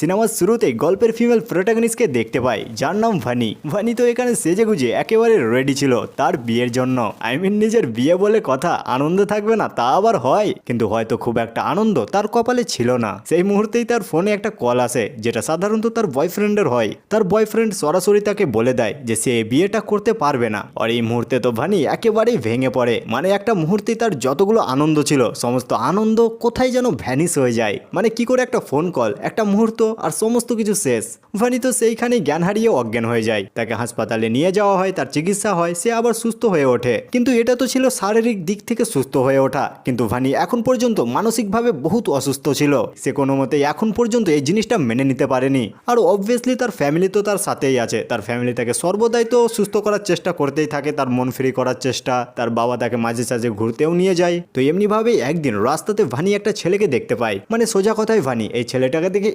সিনেমার শুরুতেই গল্পের ফিমেল প্রোটাগনিস্টকে দেখতে পাই, যার নাম ভানি। ভানি তো এখানে সেজে গুজে একেবারে রেডি ছিল তার বিয়ের জন্য। আই মিন নিজের বিয়ে বলে কথা আনন্দ থাকবে না, তা আবার হয়। কিন্তু হয়তো খুব একটা আনন্দ তার কপালে ছিল না। সেই মুহূর্তেই তার ফোনে একটা কল আসে, যেটা সাধারণত তার বয়ফ্রেন্ডের হয়। তার বয়ফ্রেন্ড সরাসরি তাকে বলে দেয় যে সে বিয়েটা করতে পারবে না। আর এই মুহূর্তে তো ভানি একেবারেই ভেঙে পড়ে। মানে একটা মুহূর্তে তার যতগুলো আনন্দ ছিল, সমস্ত আনন্দ কোথায় যেন ভ্যানিস হয়ে যায়। মানে কি করে একটা ফোন কল একটা মুহূর্ত আর সমস্ত কিছু শেষ। ভানি তো সেইখানে জ্ঞান হারিয়ে অজ্ঞান হয়ে যায়। তাকে হাসপাতালে নিয়ে যাওয়া হয়, তার চিকিৎসা হয়, সে আবার সুস্থ হয়ে ওঠে। কিন্তু এটা তো ছিল শারীরিক দিক থেকে সুস্থ হয়ে ওঠা। কিন্তু ভানি এখন পর্যন্ত মানসিকভাবে বহুত অসুস্থ ছিল। সে কোনো মতে এখন পর্যন্ত এই জিনিসটা মেনে নিতে পারেনি। আর অবভিয়াসলি তার ফ্যামিলি তো তার সাথেই আছে। তার ফ্যামিলি তাকে সর্বদাই তো সুস্থ করার চেষ্টা করতেই থাকে। তার মন ফ্রি করার চেষ্টা, তার বাবা তাকে মাঝে সাঝে ঘুরতেও নিয়ে যায়। তো এমনিভাবেই একদিন রাস্তাতে ভানি একটা ছেলেকে দেখতে পায়। মানে সোজা কথাই ভানি, এই ছেলেটাকে দেখে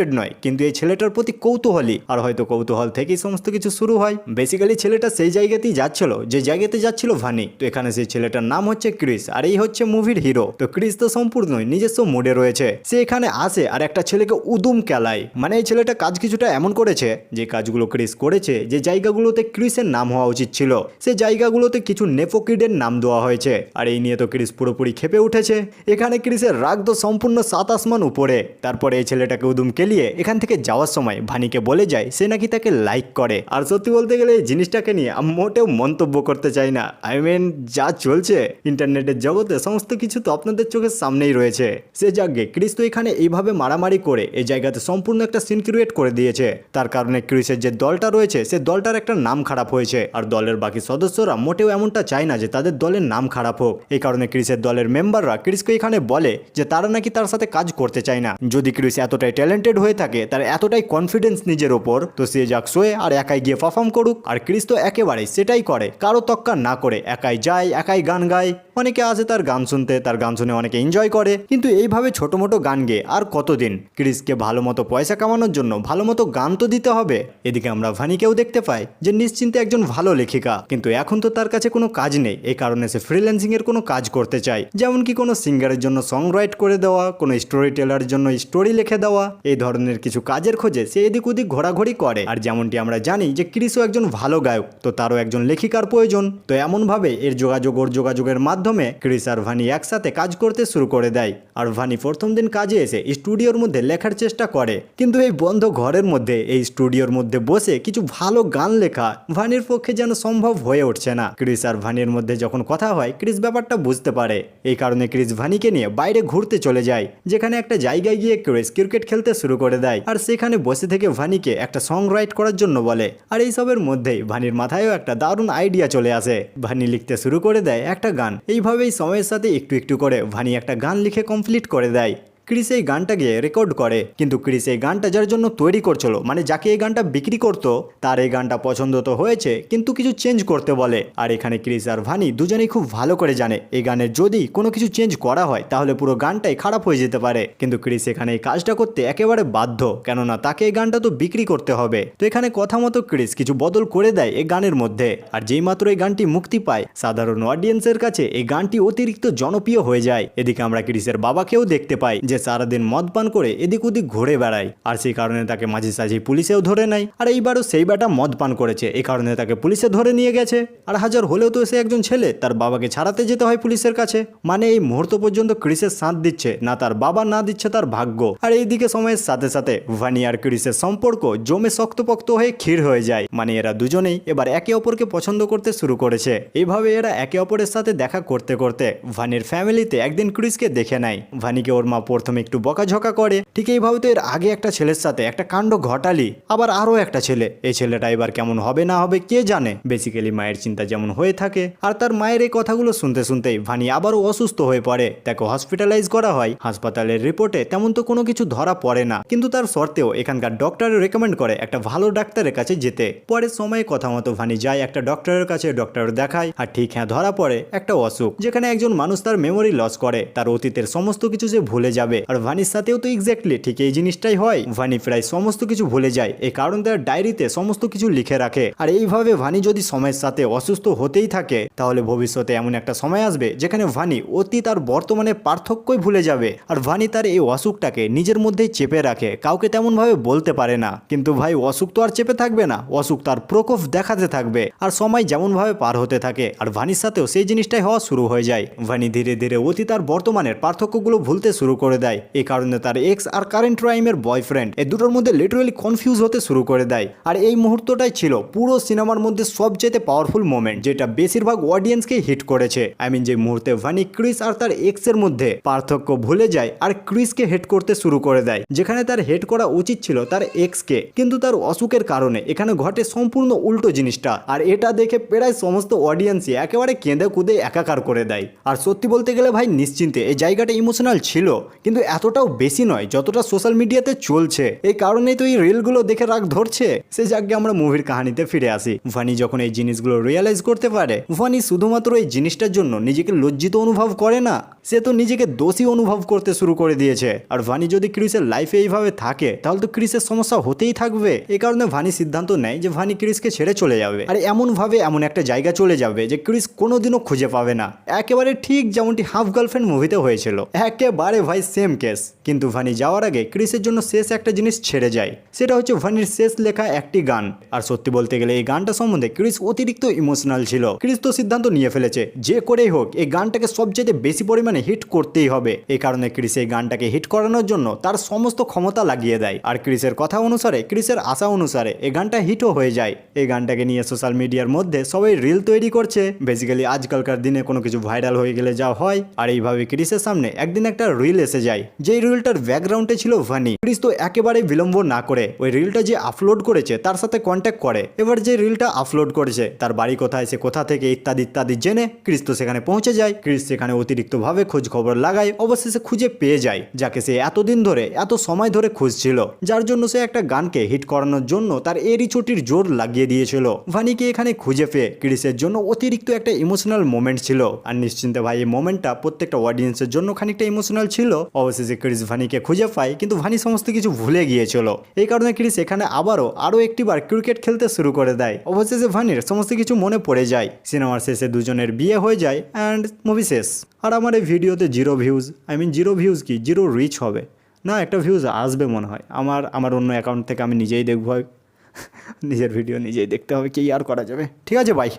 ইন্টারেস্টেড নয়, কিন্তু এই ছেলেটার প্রতি কৌতূহলী। আর হয়তো কৌতূহল থেকেই সমস্ত কিছু শুরু হয়। বেসিক্যালি ছেলেটা সেই জায়গাতেই যাচ্ছিল, যে জায়গাতে যাচ্ছিল ভানি। তো এখানে সেই ছেলেটার নাম হচ্ছে ক্রিস আর এই হচ্ছে মুভির হিরো তো ক্রিস তো সম্পূর্ণই নিজস্ব মুডে রয়েছে। সে এখানে আসে, আর একটা ছেলেকে উদুম কেলায়। মানে এই ছেলেটা কাজ কিছুটা এমন করেছে, যে কাজগুলো ক্রিস করেছে, যে জায়গাগুলোতে ক্রিসের নাম হওয়া উচিত ছিল। সে জায়গাগুলোতে কিছু নেপোকিডের নাম দেওয়া হয়েছে, আর এই নিয়ে তো ক্রিস পুরোপুরি খেপে উঠেছে। এখানে ক্রিসের রাগ তো সম্পূর্ণ সাত আসমান উপরে। তারপরে এই ছেলেটাকে উদুম কেলিয়ে এখান থেকে যাওয়ার সময় ভানিকে বলে যায় সে নাকি তাকে লাইক করে। আর সত্যি বলতে গেলে এই জিনিসটাকে নিয়ে আমি মোটেও মন্তব্য করতে চাই না। আই মিন যা চলছে, ইন্টারনেটের জগতে সমস্ত কিছু তো আপনাদের চোখের সামনেই রয়েছে। সে যাকে ক্রিস তো এখানে এইভাবে মারামারি করে, এই জায়গাতে সম্পূর্ণ একটা সিন ক্রিয়েট করে দিয়েছে। তার কারণে ক্রিসের যে দলটা রয়েছে, সে দলটার একটা নাম খারাপ হয়েছে। আর দলের বাকি সদস্যরা মোটেও এমনটা চায় না যে তাদের দলের নাম খারাপ হোক। এই কারণে ক্রিসের দলের মেম্বাররা ক্রিসকে এখানে বলে যে তারা নাকি তার সাথে কাজ করতে চায় না। যদি ক্রিস এতটাই ট্যালেন্টেড হয়ে থাকে, তার এতটাই কনফিডেন্স নিজের ওপর। তো সে যাক শোয়ে, আর একাই গিয়ে পারফর্ম করুক, আর ক্রিস তো একেবারেই সেটাই করে, কারও তক্কা না করে, একাই যায়, একাই গান গায়। অনেকে আসে তার গান শুনতে, তার গান শুনে অনেকে এনজয় করে, কিন্তু এইভাবে ছোট মোটো গান গেয়ে আর কতদিন? ক্রিসকে ভালো মতো পয়সা কামানোর জন্য ভালো মতো গান তো দিতে হবে। এদিকে আমরা ভানিকেও দেখতে পাই, যে নিশ্চিন্তে একজন ভালো লেখিকা। কিন্তু এখন তো তার কাছে কোনো কাজ নেই এই কারণে সে ফ্রিল্যান্সিং এর কোনো কাজ করতে চায়। যেমন কি কোনো সিঙ্গারের জন্য সং রাইট করে দেওয়া, কোনো স্টোরি টেলার জন্য স্টোরি লিখে দেওয়া এই ধরনের কিছু কাজের খোঁজে সে এদিক ওদিক ঘোরাঘুরি করে। আর যেমনটি আমরা জানি যে ক্রিসও একজন ভালো গায়ক, তো তারও একজন লেখিকার প্রয়োজন। তো এমনভাবে এর যোগাযোগ ওর যোগাযোগের মাধ্যমে ক্রিস আর ভানি একসাথে কাজ করতে শুরু করে দেয়। আর ভানি প্রথম দিন কাজে এসে স্টুডিওর মধ্যে লেখার চেষ্টা করে। কিন্তু এই বন্ধ ঘরের মধ্যে, এই স্টুডিওর মধ্যে বসে কিছু ভালো গান লেখা ভানির পক্ষে যেন সম্ভব হয়ে উঠছে না। ক্রিস আর ভানির মধ্যে যখন কথা হয়, ক্রিস ব্যাপারটা বুঝতে পারে। এই কারণে ক্রিস ভানিকে নিয়ে বাইরে ঘুরতে চলে যায়, যেখানে একটা জায়গায় গিয়ে ক্রিস ক্রিকেট খেলতে শুরু করে দেয়। আর সেখানে বসে থেকে ভানিকে একটা সং রাইট করার জন্য বলে। আর এইসবের মধ্যেই ভানির মাথায়ও একটা দারুণ আইডিয়া চলে আসে। ভানি লিখতে শুরু করে দেয় একটা গান। এইভাবেই সময়ের সাথে একটু একটু করে ভানি একটা গান লিখে কমপ্লিট করে দেয়। ক্রিস এই গানটা গিয়ে রেকর্ড করে। কিন্তু ক্রিস এই গানটা যার জন্য তৈরি করছিল মানে যাকে এই গানটা বিক্রি করতো, তার এই গানটা পছন্দ তো হয়েছে, কিন্তু কিছু চেঞ্জ করতে বলে। আর এখানে ক্রিস আর ভানি দুজনেই খুব ভালো করে জানে, এই গানের যদি কোনো কিছু চেঞ্জ করা হয়, তাহলে পুরো গানটাই খারাপ হয়ে যেতে পারে। কিন্তু ক্রিস এখানে এই কাজটা করতে একেবারে বাধ্য, কেননা তাকে এই গানটা তো বিক্রি করতে হবে। তো এখানে কথা মতো ক্রিস কিছু বদল করে দেয় এই গানের মধ্যে। আর যেই মাত্র এই গানটি মুক্তি পায়, সাধারণ অডিয়েন্সের কাছে এই গানটি অতিরিক্ত জনপ্রিয় হয়ে যায়। এদিকে আমরা ক্রিসের বাবাকেও দেখতে পাই, যে সারাদিন মদ পান করে এদিক ওদিক ঘুরে বেড়ায়। আর সেই কারণে তাকে মাঝে সাঝে পুলিশেও ধরে নেয়। আর এইবারও সেই বেটা মদ পান করেছে। এই কারণে তাকে পুলিশে ধরে নিয়ে গেছে। আর হাজার হলেও তো সে একজন ছেলে, তার বাবাকে ছাড়াতে যেতে হয় পুলিশের কাছে। মানে এই মুহূর্ত পর্যন্ত ক্রিসের সাথ দিচ্ছে, না তার বাবা, না দিচ্ছে তার ভাগ্য। আর এইদিকে সময়ের সাথে সাথে ভানি আর ক্রিসের সম্পর্ক জমে শক্তপোক্ত হয়ে ক্ষীর হয়ে যায়। মানে এরা দুজনেই এবার একে অপরকে পছন্দ করতে শুরু করেছে। এইভাবে এরা একে অপরের সাথে দেখা করতে করতে ভানির ফ্যামিলিতে একদিন ক্রিসকে দেখে নেয়। ভানিকে ওর মা প্রথমে একটু বকাঝকা করে, ঠিক এইভাবে তো এর আগে একটা ছেলের সাথে একটা কাণ্ড ঘটালি, আবার আরও একটা ছেলে। এই ছেলেটা এবার কেমন হবে না হবে কে জানে? বেসিক্যালি মায়ের চিন্তা যেমন হয়ে থাকে, আর তার মায়ের এই কথাগুলো শুনতে শুনতেই ভানি আবারও অসুস্থ হয়ে পড়ে। তাকে হসপিটালাইজ করা হয়। হাসপাতালের রিপোর্টে তেমন তো কোনো কিছু ধরা পড়ে না। কিন্তু তার সত্ত্বেও এখানকার ডক্টর রেকমেন্ড করে একটা ভালো ডাক্তারের কাছে যেতে। পরের সময়ে কথা মতো ভানি যায়, একটা ডক্টরের কাছে ডক্টর দেখায়, আর ঠিক হ্যাঁ ধরা পড়ে একটা অসুখ, যেখানে একজন মানুষ তার মেমোরি লস করে। তার অতীতের সমস্ত কিছু যে ভুলে যাবে যাবে। আর ভানির সাথেও তো এক্স্যাক্টলি ঠিক এই জিনিসটাই হয়। ভানি প্রায় সমস্ত কিছু ভুলে যায়। এই কারণ তার ডায়েরিতে সমস্ত কিছু লিখে রাখে। আর এইভাবে ভানি যদি সময়ের সাথে অসুস্থ হতেই থাকে, তাহলে ভবিষ্যতে এমন একটা সময় আসবে যেখানে ভানি অতীত আর বর্তমানে পার্থক্যই ভুলে যাবে। আর ভানি তার এই অসুখটাকে নিজের মধ্যেই চেপে রাখে। কাউকে তেমনভাবে বলতে পারে না। কিন্তু ভাই, অসুখ তো আর চেপে থাকবে না। অসুখ তার প্রকোপ দেখাতে থাকবে। আর সময় যেমনভাবে পার হতে থাকে, আর ভানির সাথেও সেই জিনিসটাই হওয়া শুরু হয়ে যায়। ভানি ধীরে ধীরে অতীত আর বর্তমানের পার্থক্যগুলো ভুলতে শুরু করে দেয়। এই কারণে তার এক্স আর কারেন্ট টাইমের বয়ফ্রেন্ড এই দুটোর মধ্যে লিটারালি কনফিউজ হতে শুরু করে দেয়। আর এই মুহূর্তটাই ছিল পুরো সিনেমার মধ্যে সবচেয়ে পাওয়ারফুল মোমেন্ট যেটা বেশিরভাগ অডিয়েন্সকে হিট করেছে। আই মিন যে মুহূর্তে ভানি, ক্রিস আর তার এক্সের মধ্যে পার্থক্য ভুলে যায় আর ক্রিসকে হেট করতে শুরু করে দেয়। যেখানে তার হেট করা উচিত ছিল তার এক্সকে কিন্তু তার অসুখের কারণে এখানে ঘটে সম্পূর্ণ উল্টো জিনিসটা। আর এটা দেখে প্রায় সমস্ত অডিয়েন্সই একেবারে কেঁদে কুদে একাকার করে দেয়। আর সত্যি বলতে গেলে ভাই, নিশ্চিন্তে এই জায়গাটা ইমোশনাল ছিল কিন্তু এতটাও বেশি নয় যতটা সোশ্যাল মিডিয়াতে চলছে। এই কারণেই তো এই রিলগুলো দেখে রাগ ধরছে। সে যাকে আমরা মুভির কাহিনীতে ফিরে আসি। ভানি যখন এই জিনিসগুলো রিয়েলাইজ করতে পারে ভানি শুধুমাত্র এই জিনিসটার জন্য নিজেকে লজ্জিত অনুভব করে না। সে তো নিজেকে দোষী অনুভব করতে শুরু করে দিয়েছে। আর ভানি যদি ক্রিসের লাইফে এইভাবে থাকে, তাহলে তো ক্রিসের সমস্যা হতেই থাকবে। এই কারণে ভানি সিদ্ধান্ত নেয় যে ভানি ক্রিসকে ছেড়ে চলে যাবে। আর এমন ভাবে এমন একটা জায়গা চলে যাবে যে ক্রিস কোনোদিনও খুঁজে পাবে না। একেবারে ঠিক যেমনটি হাফ গার্লফ্রেন্ড মুভিতে হয়েছিল। একেবারে ভাই সেম কেস কিন্তু ভানি যাওয়ার আগে ক্রিসের জন্য শেষ একটা জিনিস ছেড়ে যায়। সেটা হচ্ছে ভানির শেষ লেখা একটি গান। আর সত্যি বলতে গেলে এই গানটা সম্বন্ধে ক্রিস অতিরিক্ত ইমোশনাল ছিল। ক্রিস তো সিদ্ধান্ত নিয়ে ফেলেছে, যে করেই হোক, এই গানটাকে সবচেয়ে বেশি পরিমাণে হিট করতেই হবে। এই কারণে ক্রিস এই গানটাকে হিট করানোর জন্য তার সমস্ত ক্ষমতা লাগিয়ে দেয়। আর ক্রিসের কথা অনুসারে ক্রিসের আশা অনুসারে এই গানটা হিটও হয়ে যায়। এই গানটাকে নিয়ে সোশ্যাল মিডিয়ার মধ্যে সবাই রিল তৈরি করছে। বেসিক্যালি আজকালকার দিনে কোনো কিছু ভাইরাল হয়ে গেলে যা হয়। আর এইভাবে ক্রিসের সামনে একদিন একটা রিল এসে যায়। যেই রিলটার ব্যাকগ্রাউন্ডে ছিল ভানি ক্রিস তো একেবারে বিলম্ব না করে ওই রিলটা যে আপলোড করেছে তার সাথে কন্ট্যাক্ট করে। এবার যে রিলটা আপলোড করেছে, তার বাড়ি কোথায়, সে কোথা থেকে, ইত্যাদি ইত্যাদি জেনে ক্রিস তো সেখানে পৌঁছে যায়। ক্রিস সেখানে অতিরিক্তভাবে খোঁজ খবর লাগায়। অবশেষে খুঁজে পেয়ে যায়, যাকে সে এতদিন ধরে, এত সময় ধরে খুঁজছিল, যার জন্য সে একটা গানকে হিট করানোর জন্য তার এরই ছুটির জোর লাগিয়ে দিয়েছিল। ভানিকে এখানে খুঁজে পেয়ে ক্রিসের জন্য অতিরিক্ত একটা ইমোশনাল মোমেন্ট ছিল। আর নিশ্চিন্তে ভাই, এই মোমেন্টটা প্রত্যেকটা অডিয়েন্সের জন্য খানিকটা ইমোশনাল ছিল। অবশেষে ক্রিস ভানিকে খুঁজে পায়, কিন্তু ভানি সমস্ত কিছু ভুলে গিয়েছিল। এই কারণে ক্রিস এখানে আবারও আরও একটিবার ক্রিকেট খেলতে শুরু করে দেয়। অবশেষে ভানির সমস্ত কিছু মনে পড়ে যায়। সিনেমার শেষে দুজনের বিয়ে হয়ে যায় অ্যান্ড মুভি শেষ। আর আমার এই ভিডিওতে zero views I mean zero views কি? জিরো রিচ হবে। না, একটা ভিউজ আসবে মনে হয়। আমার আমার অন্য অ্যাকাউন্ট থেকে আমি নিজেই দেখব। নিজের ভিডিও নিজেই দেখতে হবে কি আর করা যাবে। ঠিক আছে বাই